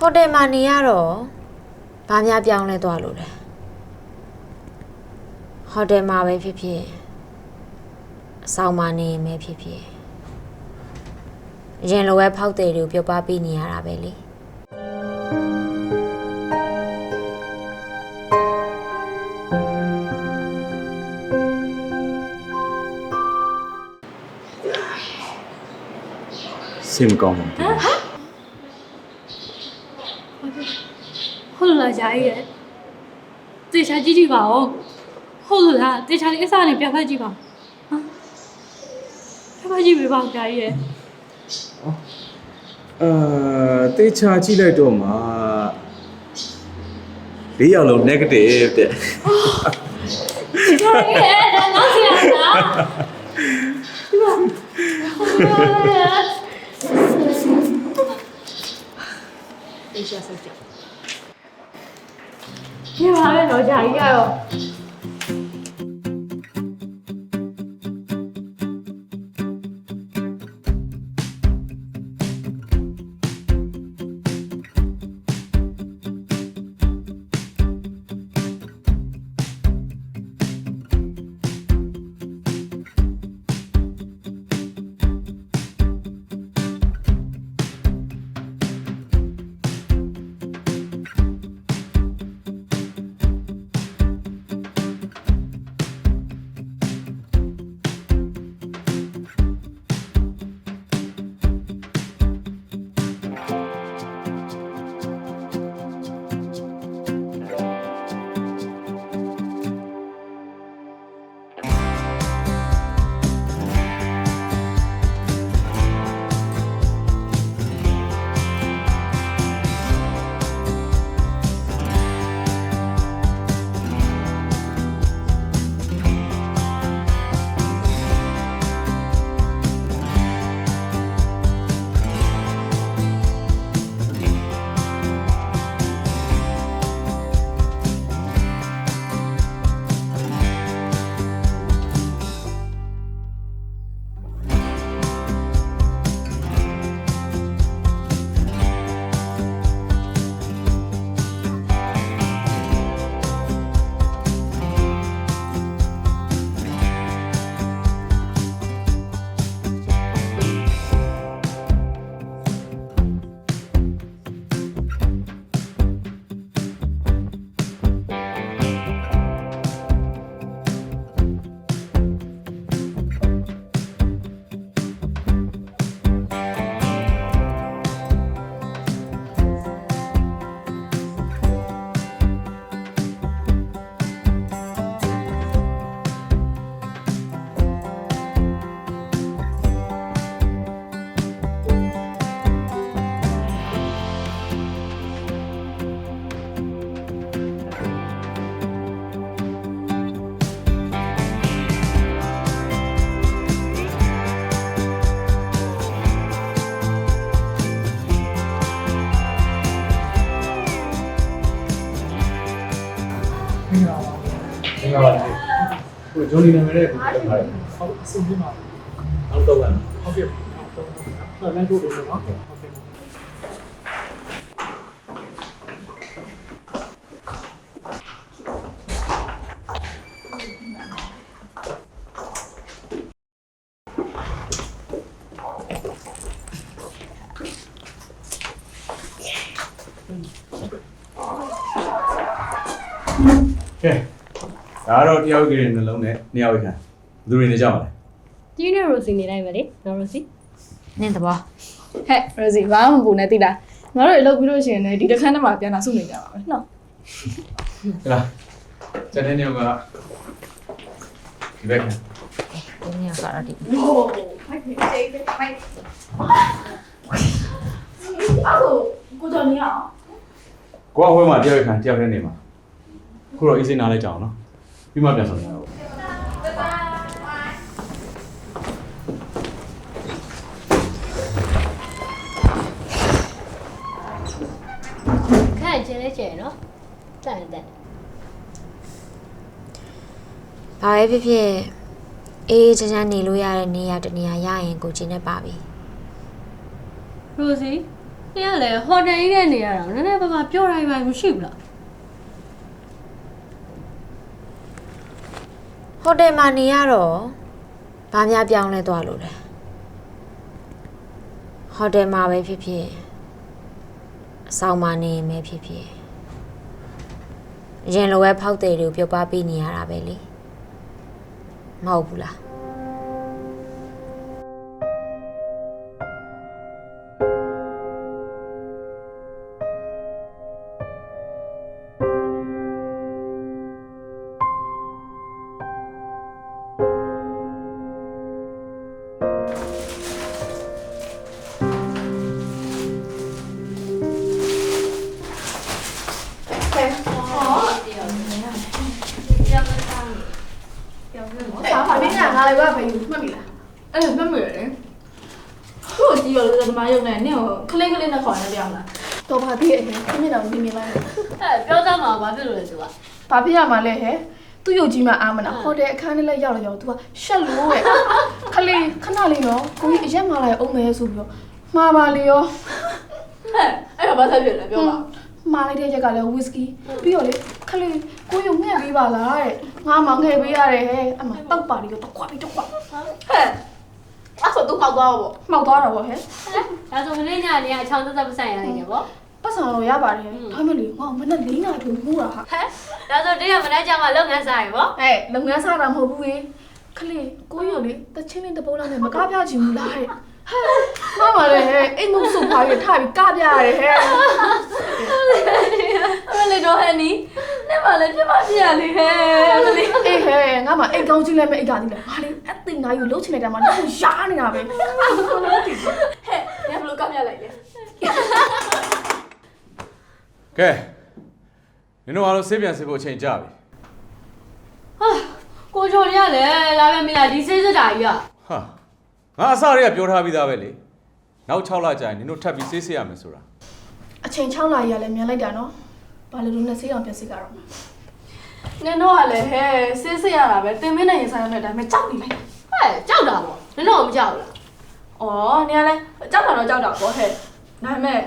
ဟိုတယ်မှာနေရတော့ဘာများပြောင်းလဲသွားလို့လဲဟိုတယ်မှာပဲဖြစ်ဖြစ်အဆောင်မှာနေရင်ပဲဖြစ်ဖြစ်အရင်လိုပဲဖောက်တယ်တွေကိုပြုတ်ပါပြီးနေရတာပဲလေစိတ်မကောင်းဘူးဟု တ်လားယာကြီးရဲ့တေချာကြည့်ကြည့်ပါဦးဟုတ်လားတေချာလေးအစားနဲ့ပြတ်ဖက်ကြည့်ပါဟမ်ပြတ်ဖက်ကြည့်ပေးပါဦးယာကြီးရဲ့အာတေချာကြည့်လိုက်တော့မှလေးယောက်လုံး negative တဲ့ယာကြီးရဲ့ဒါငါစီရတာဒီပါဟုတ်လား တေချာစိတ်ကြဒီပါပဲတော့ယာကြီးကတော့ မင်္ဂလာပါမင်္ဂလာပါကိုဂျွန်နီနာမည်နဲ့ကိုပြောထားတယ်ဟုတ်အဆုံးပြပါနောက်တော့ကဟုတ်ကဲ့ဟုတ်ကဲ့လမ်းတို့တယ်နော် ကဲ့ကဲဒါတော့တယောက်ကြီးရဲ့နှလုံးနဲ့နှစ်ယောက်ခံဘယ်သူတွေနေကြမှာလဲဒီနေ့ရိုစီနေလိုက်ပဲလေနော်ရိုစီနင်းသဘောဟဲ့ရိုစီဘာမှမပူနဲ့တိလားငါတို့အလုပ်ပြီးလို့ရှိရင်လည်းဒီတစ်ခန်းထဲမှာပြန်လာစုနေကြပါမယ်နော်ဟဲ့လားကျန်တဲ့နှစ်ယောက်ကဒီဘက်ခံဒီနေ့ကတော့ဒီဟိုဖိုက်နေသေးတယ်ဖိုက်အော်ကိုတော်နေအောင်ကိုကဟိုမှာတယောက်ခံတယောက်တည်းနေမှာ ခုတော့အေးစိနားလိုက်ကြအောင်နော်ပြီးမှပြန်ဆောင်ရအောင်ခန့်ကျင်းလဲကျင်းနော်တန်တန်ဘာပဲဖြစ်ဖြစ်အေးအေးချမ်းချမ်းနေလို့ရတဲ့နေရာတစ်နေရာရရင်ကိုကျင်းနေပါပြီရိုစီနတင်းကလည်းဟိုတယ်ကြီးနဲ့နေရတာနည်းနည်းပါးပါးပြောရရင်မရှိဘူးလား ဟိုတယ်မှာနေရတော့ဘာများပြောင်းလဲသွားလို့လဲဟိုတယ်မှာပဲဖြစ်ဖြစ်အဆောင်မှာနေရင်ပဲဖြစ်ဖြစ်အရင်လိုပဲဖောက်တယ်တွေကိုပြုတ်ပါပေးနေရတာပဲလေမဟုတ်ဘူးလား ဘာဘာနေညာငါလည်းဘာပဲယူမှတ်မိလားအဲ့လိုမှတ်မိရတယ်သူ့ကိုကြည့်ရလို့ဒီမှာရုံနဲ့နင့်ကိုခလေးခလေးနဲ့ခေါ်နေကြအောင်လားတော့ဘာဖြစ်လဲခမင်းတော်ဒီနေပါလားအဲပြောသားမှာဘာဖြစ်လို့လဲသူကဘာဖြစ်ရမှာလဲဟဲ့သူ့ရုပ်ကြီးမှအာမနာဟိုတယ်အခန်းထဲလည်းရောက်လာရောက် तू ကရှက်လို့ရဲ့ခလေးခဏလေးနော်ကိုကြီးအရက်မှလာရအောင်မယ်ဆိုပြီးတော့မှားပါလေရောဟဲ့အဲ့တော့ဘာသာဖြစ်လဲပြောပါ မှားလိုက်တဲ့ရက်ကလည်းဝီစကီပြီးတော့လေခလေးကိုရုံငှက်ပေးပါလားတဲ့ငါမှငှက်ပေးရတယ်ဟဲ့အမတောက်ပါလေရောတော့ခွာပြီးတော့ခွာဟဲ့အဲ့ဆိုသူပေါက်သွားတော့မှောက်သွားတာပေါ့ဟဲ့ဒါဆိုမင်းညာနေကအချောင်းသက်သက်ပဆိုင်ရနေတယ်ဗောပတ်စံတော့ရပါတယ်ဒါမှမဟုတ်ငါမနဲ့လေးနာထိုးမှုတာဟာဟဲ့ဒါဆိုတင်းကမနေ့ကျမှလုပ်ငန်းစားရဗောဟဲ့လုပ်ငန်းစားတာမဟုတ်ဘူးလေခလေးကိုရုံလေတချင်းလေးတပုတ်လောက်နဲ့မကားပြချင်ဘူးလားဟဲ့ ဟဲ့မမလေးဟဲ့အိမ်မုတ်စုပါရထားပြီးကပြရတယ်ဟဲ့အဲ့လေတော့ဟဲ့နီနဲ့မှလည်းပြမပြရလေဟဲ့အဲ့လေအေးဟဲ့ငါမအိမ်ကောင်းကြီးလည်းမအိမ်ကသေးလားမလေးအသိငါယူလှုပ်ချင်တဲ့တည်းမှာတော့ရှားနေတာပဲဟဲ့ညဘလို့ကောက်ပြလိုက်လေကဲနင်တို့အားလုံးဆေးပြန်ဆေးဖို့အချိန်ကြပြီဟာကိုချိုရလည်းလာပဲမလားဒီစေးစတာကြီးอ่ะဟာ ငါအစတွေကပြောထားပြီးသားပဲလေနောက်6လကြာရင်နင်တို့ထပ်ပြီးဆေးဆေးရမယ်ဆိုတာအချိန်6လာရလည်းမြန်လိုက်တာနော်ဘာလို့လို့နဲ့ဆေးအောင်ပြက်စစ်ကြတော့နင်တို့ကလည်းဟဲ့ဆေးစစ်ရတာပဲတင်မင်းနဲ့ရင်ဆိုင်ရတဲ့အတိုင်းပဲကြောက်နေလိုက်ဟဲ့ကြောက်တာဗောနင်တော့မကြောက်ဘူးလား။အော်နင်ကလည်းကြောက်တာတော့ကြောက်တာပေါ့ဟဲ့။ဒါပေမဲ့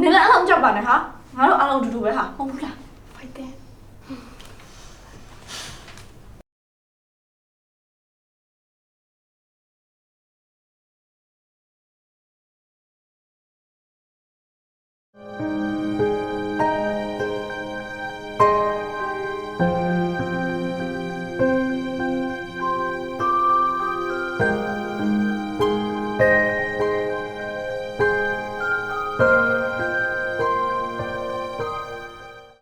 နင်လည်းအလုံးကြောက်ပါနဲ့ဟာ။ငါတို့အလုံးတူတူပဲဟာ။ဟုတ်ဘူးလားဖိုက်တယ်။